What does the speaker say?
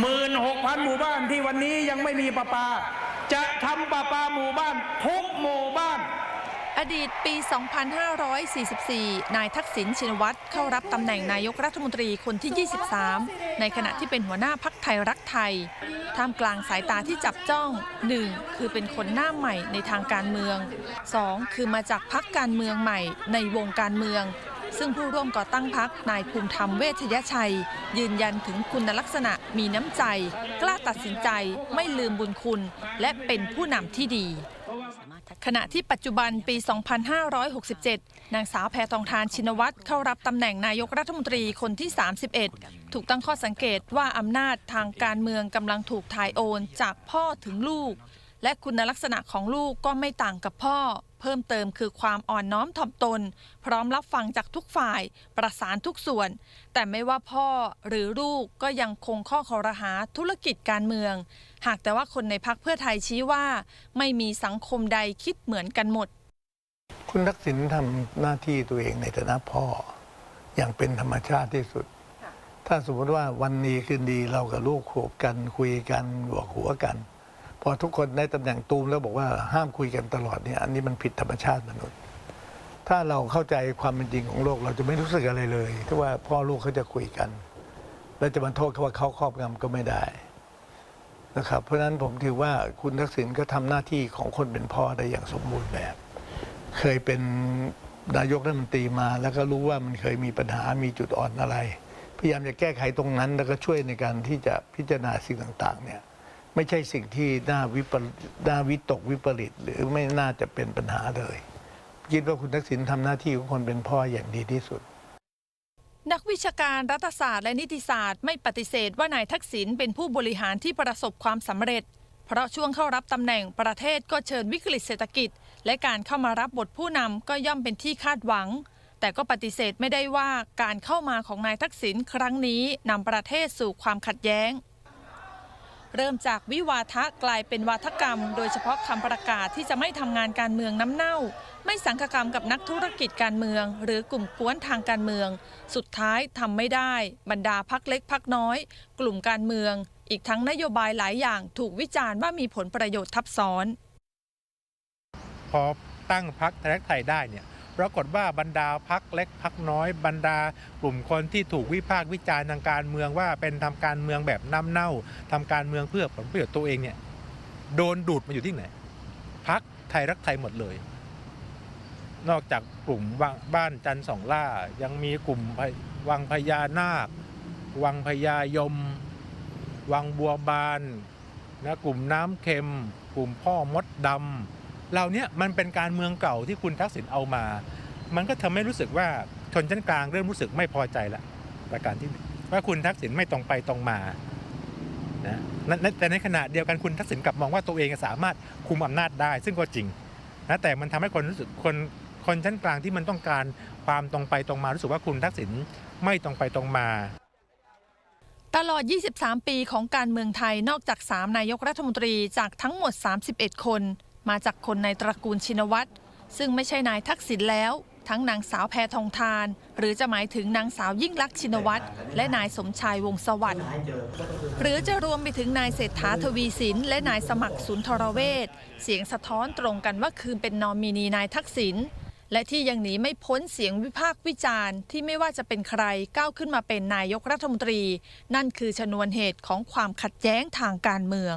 หมื่นหกพันหมู่บ้านที่วันนี้ยังไม่มีประปา จะทำประปาหมู่บ้านทุกหมู่บ้านอดีตปี 2544 นายทักษิณชินวัตรเข้ารับตำแหน่งนายกรัฐมนตรีคนที่ 23 ในขณะที่เป็นหัวหน้าพักไทยรักไทย ท่ามกลางสายตาที่จับจ้อง 1. คือเป็นคนหน้าใหม่ในทางการเมือง 2. คือมาจากพักการเมืองใหม่ในวงการเมือง ซึ่งผู้ร่วมก่อตั้งพักนายภูมิธรรมเวชยชัย ยืนยันถึงคุณลักษณะมีน้ำใจ กล้าตัดสินใจไม่ลืมบุญคุณ และเป็นผู้นำที่ดีขณะที่ปัจจุบันปี 2567 นางสาวแพทองทานชินวัตรเข้ารับตำแหน่งนายกรัฐมนตรีคนที่ 31 ถูกตั้งข้อสังเกตว่าอำนาจทางการเมืองกำลังถูกถ่ายโอนจากพ่อถึงลูก และคุณลักษณะของลูกก็ไม่ต่างกับพ่อ เพิ่มเติมคือความอ่อนน้อมถ่อมตน พร้อมรับฟังจากทุกฝ่าย ประสานทุกส่วน แต่ไม่ว่าพ่อหรือลูกก็ยังคงข้อคอรหาธุรกิจการเมือง หากแต่ว่าคนในพักเพื่อไทยชี้ว่า ไม่มีสังคมใดคิดเหมือนกันหมด คุณทักษิณทำหน้าที่ตัวเองในฐานะพ่อ อย่างเป็นธรรมชาติที่สุด ถ้าสมมติว่าวันนี้คืนดีเรากับลูกขบกันคุยกันหัวกหัวกันพ อทุกคนได้ตำแหน่งตูมแล้วบอกว่าห้ามคุยกันตลอดเนี่ยอันนี้มันผิดธรรมชาติมนุษย์ ถ้าเราเข้าใจความเป็นจริงของโลกเราจะไม่รู้สึกอะไรเลยที่ว่าพ่อลูกเขาจะคุยกันแล้วจะมาโทษเขาว่าเขาครอบงำก็ไม่ได้นะครับ เพราะฉะนั้นผมถือว่าคุณทักษิณก็ทำหน้าที่ของคนเป็นพ่อได้อย่างสมบูรณ์แบบ เคยเป็นนายกรัฐมนตรีมา แล้วก็รู้ว่ามันเคยมีปัญหามีจุดอ่อนอะไร พยายามจะแก้ไขตรงนั้นแล้วก็ช่วยในการที่จะพิจารณาสิ่งต่าง ๆ เนี่ย ไม่ใช่สิ่งที่น่าวิปริตน่าวิตกวิปริต หรือไม่น่าจะเป็นปัญหาเลย คิดว่าคุณทักษิณทำหน้าที่ของคนเป็นพ่ออย่างดีที่สุด นักวิชาการรัฐศาสตร์และนิติศาสตร์ไม่ปฏิเสธว่านายทักษิณเป็นผู้บริหารที่ประสบความสำเร็จ เพราะช่วงเข้ารับตำแหน่งประเทศก็เชิญวิกฤตเศรษฐกิจ และการเข้ามารับบทผู้นำก็ย่อมเป็นที่คาดหวังแต่ก็ปฏิเสธไม่ได้ว่าการเข้ามาของนายทักษิณครั้งนี้นำประเทศสู่ความขัดแย้ง เริ่มจากวิวาทะกลายเป็นวาทกรรม โดยเฉพาะคำประกาศที่จะไม่ทำงานการเมืองน้ำเน่า ไม่สังคกรรมกับนักธุรกิจการเมือง หรือกลุ่มกวนทางการเมือง สุดท้ายทำไม่ได้ บรรดาพักเล็กพักน้อย กลุ่มการเมือง อีกทั้งนโยบายหลายอย่างถูกวิจารณ์ว่ามีผลประโยชน์ทับซ้อน พอตั้งพักไทรกไทยได้เนี่ย ปรากฏว่าบรรดาพักเล็กพักน้อย บรรดากลุ่มคนที่ถูกวิพากษ์วิจารณ์ทางการเมืองว่าเป็นทำการเมืองแบบน้ำเน่าทำการเมืองเพื่อผลประโยชน์ตัวเองเนี่ยโดนดูดมาอยู่ที่ไหนพักไทยรักไทยหมดเลย นอกจากกลุ่มบ้านจันสองล่า ยังมีกลุ่มวังพญานาค วังพญายม วังบัวบานนะกลุ่มน้ำเค็ม กลุ่มพ่อมดดำ เหล่าเนี้ยมันเป็นการเมืองเก่าที่คุณทักษิณเอามา มันก็ทำให้รู้สึกว่าชนชั้นกลางเริ่มรู้สึกไม่พอใจละประการที่ว่าคุณทักษิณไม่ตรงไปตรงมานะแต่ในขณะเดียวกันคุณทักษิณกลับมองว่าตัวเองสามารถคุมอำนาจได้ ซึ่งก็จริงนะแต่มันทำให้คนรู้สึกคนคนชั้นกลางที่มันต้องการความตรงไปตรงมารู้สึกว่าคุณทักษิณไม่ตรงไปตรงมาตลอด 23 ปีของการเมืองไทยนอกจาก 3 นายกรัฐมนตรีจากทั้งหมด 31 คน มาจากคนในตระกูลชินวัตรซึ่งไม่ใช่นายทักษิณแล้ว ทั้งนางสาวแพทองทาน หรือจะหมายถึงนางสาวยิ่งลักษณ์ชินวัตรและนายสมชายวงสวัสดิ์หรือจะรวมไปถึงนายเศรษฐาทวีสิน และนายสมัครสุนทรเวชเสียงสะท้อนตรงกันว่าคือเป็นนอมินีนายทักษิณและที่ยังหนีไม่พ้นเสียงวิพากษ์วิจารณ์ที่ไม่ว่าจะเป็นใครก้าวขึ้นมาเป็นนายกรัฐมนตรี นั่นคือชนวนเหตุของความขัดแย้งทางการเมือง